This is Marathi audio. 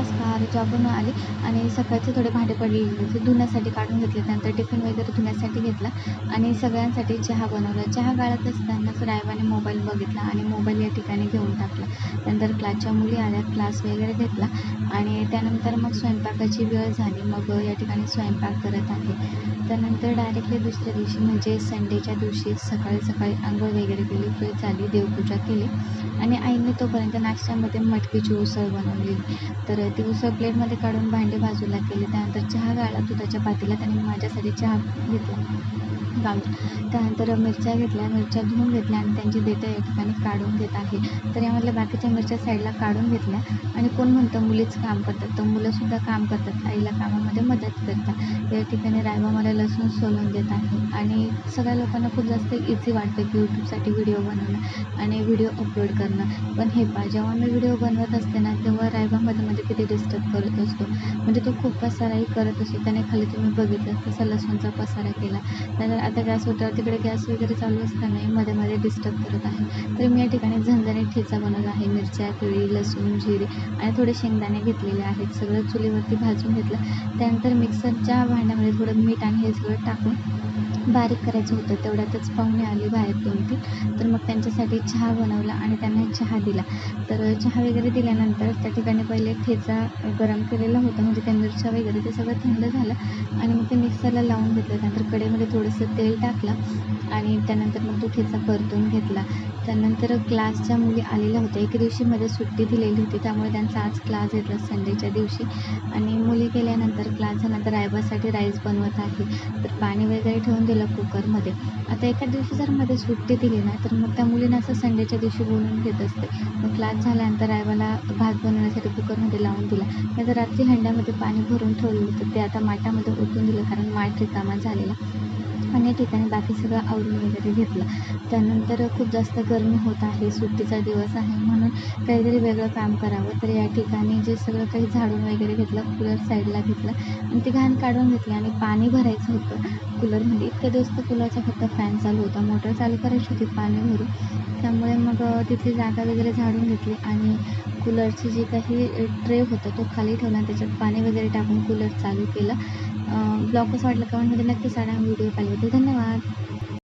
नमस्कार जॉबवरून आले आणि सकाळचे थोडे भांडे पडलेले ते धुण्यासाठी काढून घेतले. त्यानंतर टिफिन वगैरे धुण्यासाठी घेतला आणि सगळ्यांसाठी चहा बनवला. चहा गाळत असतानाच रायबाने मोबाईल बघितला आणि मोबाईल या ठिकाणी घेऊन टाकला. त्यानंतर क्लासच्या मुली आल्या. क्लास वगैरे घेतला आणि त्यानंतर मग स्वयंपाकाची वेळ झाली. मग या ठिकाणी स्वयंपाक करत आहे. त्यानंतर डायरेक्टली दुसऱ्या दिवशी म्हणजे संडेच्या दिवशी सकाळी सकाळी आंघोळ वगैरे केली. फ्रेश झाली देवपूजा केली आणि आईने तोपर्यंत नाश्त्यामध्ये मटकीची उसळ बनवली तर ती उसळ प्लेटमध्ये काढून भांडे बाजूला केले त्यानंतर चहा गाळला दुधाच्या पातेल्यात आणि माझ्यासाठी चहा घेतला गाळून त्यानंतर मिरच्या घेतल्या मिरच्या धुवून घेतल्या आणि त्यांची देठं या ठिकाणी काढून घेत आहे. तर यामधल्या बाकीच्या मिरच्या साईडला काढून घेतल्या आणि कोण म्हणतं मुलीच काम करतात तर मुलंसुद्धा काम करतात आईला कामामध्ये मदत करतात. या ठिकाणी रायबा मला लसूण सोलून देत आहे आणि सगळ्या लोकांना खूप जास्त इझी वाटतं की यूट्यूबसाठी व्हिडिओ बनवणं आणि व्हिडिओ अपलोड करणं. पण हे पहा जेव्हा मी व्हिडिओ बनवत असते ना तेव्हा रायबामध्ये म्हणजे मध्ये मध्ये डिस्टर्ब करत असतो. म्हणजे तो खूप पसाराही करत असतो. त्याने खाली तुम्ही बघितलं तसा लसूणचा पसारा केला. त्यानंतर आता गॅस होता तिकडे गॅस वगैरे चालू असतानाही मध्ये मध्ये डिस्टर्ब करत आहे. तर मी या ठिकाणी झणझणीत ठेचा बनवला आहे. मिरच्या केळी लसूण जिरे आणि थोडे शेंगदाणे घेतलेले आहेत. सगळं चुलीवरती भाजून घेतलं. त्यानंतर मिक्सरच्या भांड्यामध्ये थोडं मीठ आणि हे सगळं टाकून बारीक करायचं होतं तेवढ्यातच पाहुणे आली बाहेर दोन तीन तर मग त्यांच्यासाठी चहा बनवला आणि त्यांना चहा दिला. तर चहा वगैरे दिल्यानंतर त्या ठिकाणी पहिले ठेचा गरम केलेला होता म्हणजे त्या वगैरे ते सगळं थंड झालं. आणि मग ते मिक्सरला लावून घेतलं त्यानंतर कडेमध्ये थोडंसं तेल टाकलं आणि त्यानंतर मग तो ठेचा परतून घेतला. त्यानंतर क्लासच्या मुली आलेल्या होत्या. एके दिवशी मध्ये सुट्टी दिलेली होती त्यामुळे त्यांचा आज क्लास घेतला संडेच्या दिवशी. आणि मुली गेल्यानंतर क्लास झाल्यानंतर रायबासाठी राईस बनवत आहे. तर पाणी वगैरे ठेवून दिलं कुकरमध्ये. आता एका दिवशी जर मध्ये सुट्टी दिली ना तर मग त्या मुलींना असं संडेच्या दिवशी बोलून घेत असते. मग क्लास झाल्यानंतर रायबाला भात बनवण्यासाठी कुकरमध्ये लावून दिला. नंतर रात्री हंड्यामध्ये पाणी भरून ठेवलं होतं. ते आता माठामध्ये ओतून दिलं कारण माठ रिकामा झालेला. पण या ठिकाणी बाकी सगळं आवरून वगैरे घेतलं. त्यानंतर खूप जास्त गरमी होत आहे सुट्टीचा दिवस आहे म्हणून काहीतरी वेगळं काम करावं. तर या ठिकाणी जे सगळं काही झाडून वगैरे घेतलं कूलर साईडला घेतलं आणि ते घाण काढून घेतली आणि पाणी भरायचं होतं कूलरमध्ये इतक्या दिवस तर कूलरचा फक्त फॅन चालू होता मोटर चालू करायची होती पाणी भरून. त्यामुळे मग तिथली जागा वगैरे झाडून घेतली आणि कूलरची जी काही ट्रे होतं तो खाली ठेवला आणि त्याच्यात पाणी वगैरे टाकून कूलर चालू केलं. ब्लॉग कसं वाटलं कमेंटमध्ये म्हणजे नक्की सांगा. व्हिडिओ पाहिजे धन्यवाद.